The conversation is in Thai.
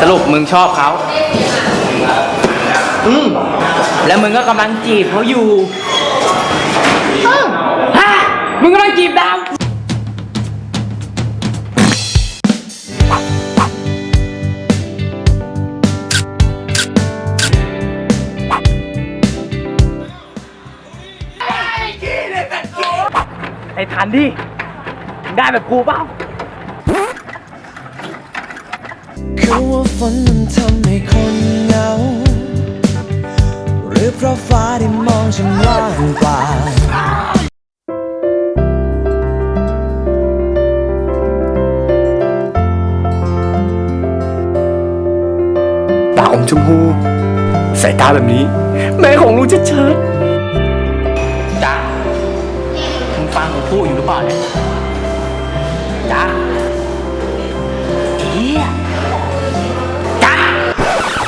สรุปมึงชอบเขาอืมแล้วมึงก็กำลังจีบเขาอยู่อืมฮะมึงกำลังจีบดาว ไอ้ทันดิได้แบบกูเปล่า คือว่าฝนมันทำให้คนเหงา หรือเพราะฟ้าได้มองฉันว่างเปล่าตาอมชมพู สายตาแบบนี้ แม่ของลูกจะเชัดจ๊ะมึงฟังกูพูดอยู่หรือเปล่าเนี่ยจ๊